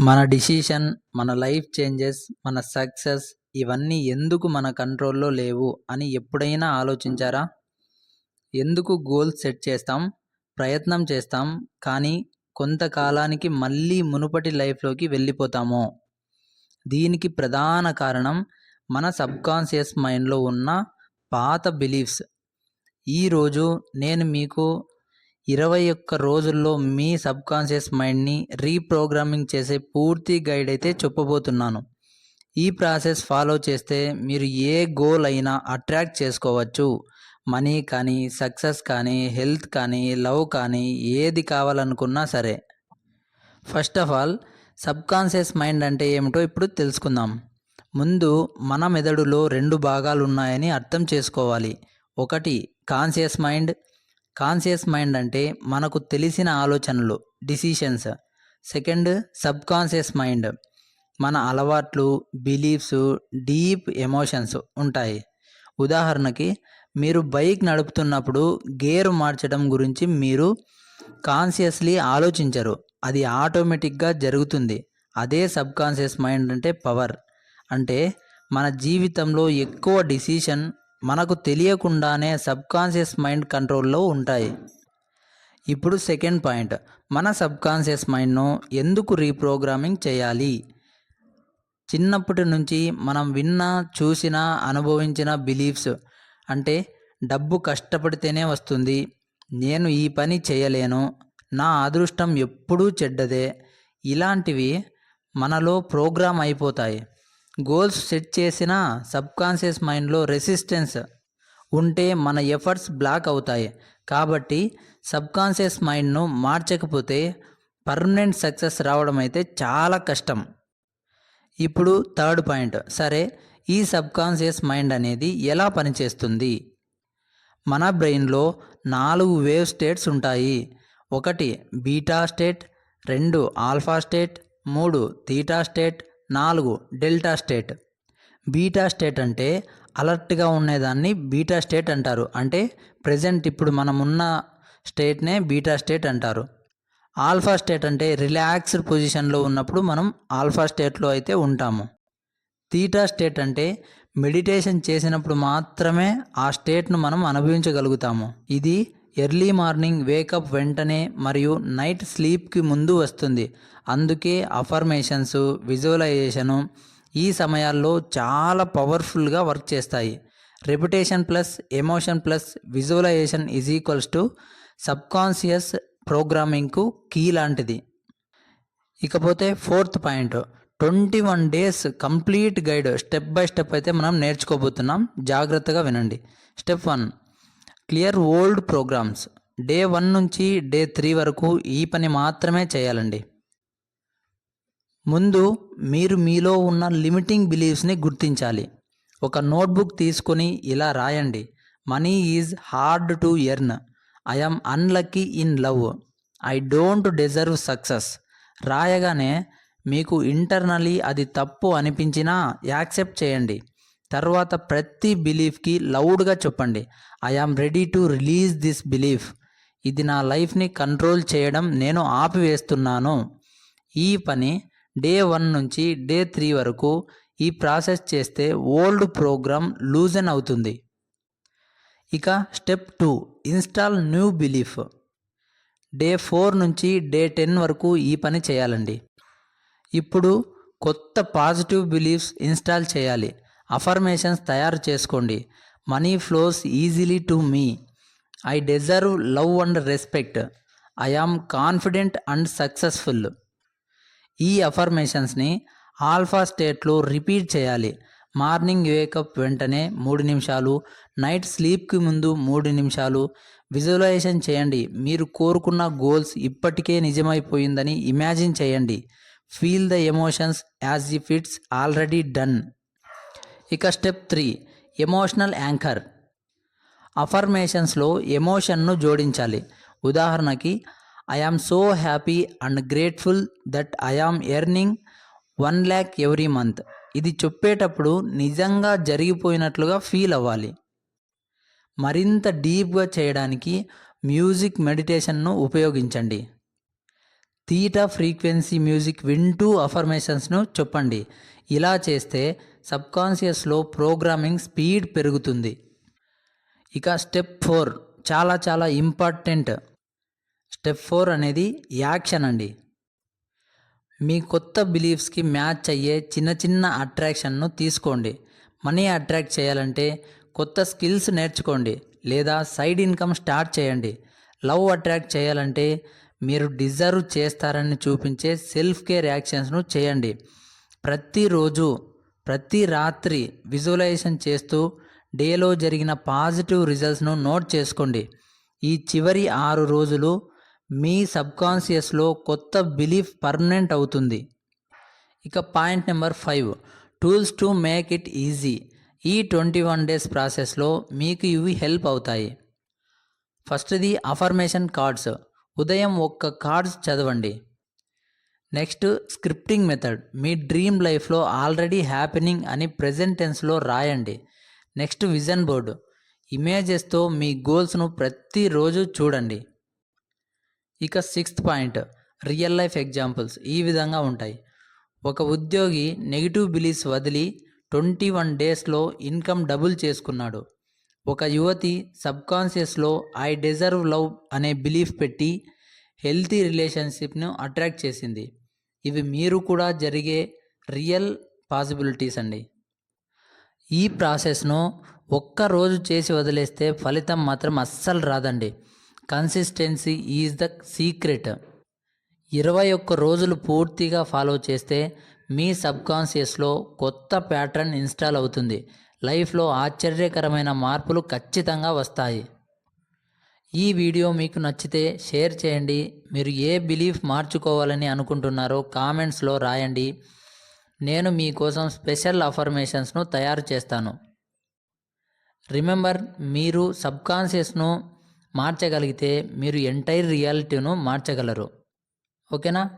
మన డిసిషన్, మన life changes, మన సక్సెస్ ఇవన్నీ ఎందుకు మన కంట్రోల్‌లో లేవు అని ఎప్పుడైనా ఆలోచించారా? ఎందుకు గోల్స్ సెట్ చేస్తాం, ప్రయత్నం చేస్తాం, కానీ కొంతకాలానికి మళ్ళీ మునుపటి లైఫ్‌లోకి వెళ్ళిపోతామో? దీనికి ప్రధాన కారణం మన సబ్‌కాన్షియస్ మైండ్‌లో ఉన్న పాత బిలీఫ్స్. ఈరోజు నేను మీకు 21 రోజుల్లో మీ సబ్‌కాన్షియస్ మైండ్‌ని రీప్రోగ్రామింగ్ చేసే పూర్తి గైడ్ అయితే చెప్పబోతున్నాను. ఈ ప్రాసెస్ ఫాలో చేస్తే మీరు ఏ గోల్ అయినా అట్రాక్ట్ చేసుకోవచ్చు. మనీ కానీ, సక్సెస్ కానీ, హెల్త్ కానీ, లవ్ కానీ ఏది కావాలనుకున్నా సరే. First of all subconscious mind అంటే ఏమిటో ఇప్పుడు తెలుసుకుందాం. ముందు మన మెదడులో రెండు భాగాలు ఉన్నాయని అర్థం చేసుకోవాలి. ఒకటి కాన్షియస్ మైండ్. కాన్షియస్ మైండ్ అంటే మనకు తెలిసిన ఆలోచనలు, డిసిషన్స్. Second subconscious mind. మన అలవాట్లు, బిలీఫ్స్, డీప్ ఎమోషన్స్ ఉంటాయి. ఉదాహరణకి మీరు బైక్ నడుపుతున్నప్పుడు గేర్ మార్చడం గురించి మీరు కాన్షియస్‌లీ ఆలోచించరు. అది ఆటోమేటిక్‌గా జరుగుతుంది. అదే సబ్‌కాన్షియస్ మైండ్ అంటే పవర్. అంటే మన జీవితంలో ఎక్కువ డిసిషన్ మనకు తెలియకుండానే సబ్‌కాన్షియస్ మైండ్ కంట్రోల్‌లో ఉంటాయి. ఇప్పుడు సెకండ్ పాయింట్ మన సబ్‌కాన్షియస్ మైండ్‌ను ఎందుకు రీప్రోగ్రామింగ్ చేయాలి? చిన్నప్పటి నుంచి మనం విన్న, చూసిన, అనుభవించిన బిలీఫ్స్ అంటే డబ్బు కష్టపడితేనే వస్తుంది. నేను ఈ పని చేయలేను. నా అదృష్టం ఎప్పుడూ చెడ్డదే. ఇలాంటివి మనలో ప్రోగ్రామ్ అయిపోతాయి. గోల్స్ సెట్ చేసిన సబ్‌కాన్షియస్ మైండ్‌లో రెసిస్టెన్స్ ఉంటే మన ఎఫర్ట్స్ బ్లాక్ అవుతాయి. కాబట్టి సబ్‌కాన్షియస్ మైండ్‌ను మార్చకపోతే పర్మనెంట్ సక్సెస్ రావడం అయితే చాలా కష్టం. ఇప్పుడు థర్డ్ పాయింట్ సరే ఈ సబ్‌కాన్షియస్ మైండ్ అనేది ఎలా పనిచేస్తుంది? మన బ్రెయిన్‌లో నాలుగు వేవ్ స్టేట్స్ ఉంటాయి. ఒకటి బీటా స్టేట్, రెండు ఆల్ఫా స్టేట్, మూడు థీటా స్టేట్, నాలుగు డెల్టా స్టేట్. బీటా స్టేట్ అంటే అలర్ట్‌గా ఉండేదాన్ని బీటా స్టేట్ అంటారు. అంటే ప్రజెంట్ ఇప్పుడు మనం ఉన్న స్టేట్‌నే బీటా స్టేట్ అంటారు. ఆల్ఫా స్టేట్ అంటే రిలాక్స్డ్ పొజిషన్‌లో ఉన్నప్పుడు మనం ఆల్ఫా స్టేట్‌లో అయితే ఉంటాము. థీటా స్టేట్ అంటే మెడిటేషన్ చేసినప్పుడు మాత్రమే ఆ స్టేట్‌ను మనం అనుభవించగలుగుతాము. ఇది ఎర్లీ మార్నింగ్ వేకప్ వెంటనే మరియు నైట్ స్లీప్‌కి ముందు వస్తుంది. అందుకే అఫర్మేషన్స్, విజువలైజేషన్ ఈ సమయాల్లో చాలా పవర్‌ఫుల్‌గా వర్క్ చేస్తాయి. Repetition plus emotion plus visualization is equals to subconscious ప్రోగ్రామింగ్‌కు key లాంటిది. ఇకపోతే fourth point 21 days complete guide step by step అయితే మనం నేర్చుకోబోతున్నాం. జాగ్రత్తగా వినండి. Step one clear old programs. Day one నుంచి డే త్రీ వరకు ఈ పని మాత్రమే చేయాలండి. ముందు మీరు మీలో ఉన్న లిమిటింగ్ బిలీఫ్స్‌ని గుర్తించాలి. ఒక నోట్‌బుక్ తీసుకొని ఇలా రాయండి. Money is hard to earn. I am unlucky in love. I don't deserve success. రాయగానే మీకు ఇంటర్నలీ అది తప్పు అనిపించినా యాక్సెప్ట్ చేయండి. తర్వాత ప్రతి బిలీఫ్‌కి లౌడ్‌గా చెప్పండి. I am ready to release this belief. ఇది నా లైఫ్‌ని కంట్రోల్ చేయడం నేను ఆపివేస్తున్నాను. ఈ పని డే వన్ నుంచి డే త్రీ వరకు ఈ ప్రాసెస్ చేస్తే ఓల్డ్ ప్రోగ్రామ్ లూజన్ అవుతుంది. ఇక step two install new belief. Day four నుంచి డే 10 వరకు ఈ పని చేయాలండి. ఇప్పుడు కొత్త పాజిటివ్ బిలీఫ్స్ ఇన్‌స్టాల్ చేయాలి. అఫర్మేషన్స్ తయారు చేసుకోండి. Money flows easily to me. I deserve love and respect. I am confident and successful. ఈ అఫర్మేషన్స్‌ని ఆల్ఫా స్టేట్‌లో రిపీట్ చేయాలి. మార్నింగ్ వేకప్ వెంటనే మూడు నిమిషాలు, నైట్ స్లీప్‌కి ముందు మూడు నిమిషాలు విజువలైజేషన్ చేయండి. మీరు కోరుకున్న గోల్స్ ఇప్పటికే నిజమైపోయిందని ఇమాజిన్ చేయండి. Feel the emotions as if it's already done. ఇక స్టెప్ త్రీ ఎమోషనల్ యాంకర్. అఫర్మేషన్స్‌లో ఎమోషన్‌ను జోడించాలి. ఉదాహరణకి I so happy and grateful that I am earning 1,00,000 every month. ఇది చెప్పేటప్పుడు నిజంగా జరిగిపోయినట్లుగా ఫీల్ అవ్వాలి. మరింత డీప్‌గా చేయడానికి మ్యూజిక్ మెడిటేషన్‌ను ఉపయోగించండి. థీటా ఫ్రీక్వెన్సీ మ్యూజిక్ వింటూ అఫర్మేషన్స్ను చెప్పండి. ఇలా చేస్తే సబ్కాన్షియస్లో ప్రోగ్రామింగ్ స్పీడ్ పెరుగుతుంది. ఇక స్టెప్ ఫోర్ చాలా చాలా ఇంపార్టెంట్ స్టెప్ ఫోర్ అనేది యాక్షన్ అండి. మీ కొత్త బిలీఫ్స్కి మ్యాచ్ అయ్యే చిన్న చిన్న అట్రాక్షన్ను తీసుకోండి. మనీ అట్రాక్ట్ చేయాలంటే కొత్త స్కిల్స్ నేర్చుకోండి లేదా సైడ్ ఇన్కమ్ స్టార్ట్ చేయండి. లవ్ అట్రాక్ట్ చేయాలంటే మీరు డిజర్వ్ చేస్తారని చూపించే సెల్ఫ్ కేర్ యాక్షన్స్ను చేయండి. ప్రతిరోజు ప్రతి రాత్రి విజువలైజేషన్ చేస్తూ డేలో జరిగిన పాజిటివ్ రిజల్ట్స్ను నోట్ చేసుకోండి. ఈ చివరి ఆరు రోజులు మీ సబ్కాన్షియస్లో కొత్త బిలీఫ్ పర్మనెంట్ అవుతుంది. ఇక point number five tools to make it easy. ఈ ట్వంటీ వన్ డేస్ ప్రాసెస్లో మీకు ఇవి హెల్ప్ అవుతాయి. ఫస్ట్ది అఫర్మేషన్ కార్డ్స్. ఉదయం ఒక్క కార్డ్స్ చదవండి. Next scripting method. మీ డ్రీమ్ లైఫ్లో ఆల్రెడీ హ్యాపెనింగ్ అని ప్రజెంట్ టెన్స్లో రాయండి. Next vision board. ఇమేజెస్తో మీ గోల్స్ను ప్రతిరోజు చూడండి. ఇక sixth point. Real life examples. ఈ విధంగా ఉంటాయి. ఒక ఉద్యోగి నెగిటివ్ బిలీఫ్స్ వదిలి ట్వంటీ వన్ డేస్లో ఇన్కమ్ డబుల్ చేసుకున్నాడు. ఒక యువతి సబ్కాన్షియస్లో ఐ డిజర్వ్ లవ్ అనే బిలీఫ్ పెట్టి హెల్తీ రిలేషన్షిప్ను అట్రాక్ట్ చేసింది. ఇవి మీరు కూడా జరిగే రియల్ పాసిబిలిటీస్ అండి. ఈ ప్రాసెస్ను ఒక్క రోజు చేసి వదిలేస్తే ఫలితం మాత్రం అస్సలు రాదండి. Consistency is the secret. ఇరవై ఒక్క రోజులు పూర్తిగా ఫాలో చేస్తే మీ సబ్కాన్షియస్లో కొత్త ప్యాటర్న్ ఇన్స్టాల్ అవుతుంది. లైఫ్లో ఆశ్చర్యకరమైన మార్పులు ఖచ్చితంగా వస్తాయి. ఈ వీడియో మీకు నచ్చితే షేర్ చేయండి. మీరు ఏ బిలీఫ్ మార్చుకోవాలని అనుకుంటున్నారో కామెంట్స్లో రాయండి. నేను మీకోసం స్పెషల్ అఫర్మేషన్స్ను తయారు చేస్తాను. రిమెంబర్ మీరు సబ్కాన్షియస్ను మార్చగలిగితే మీరు ఎంటైర్ రియాలిటీను మార్చగలరు. ఓకేనా?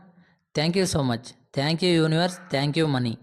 Thank you so much. Thank you universe. Thank you money.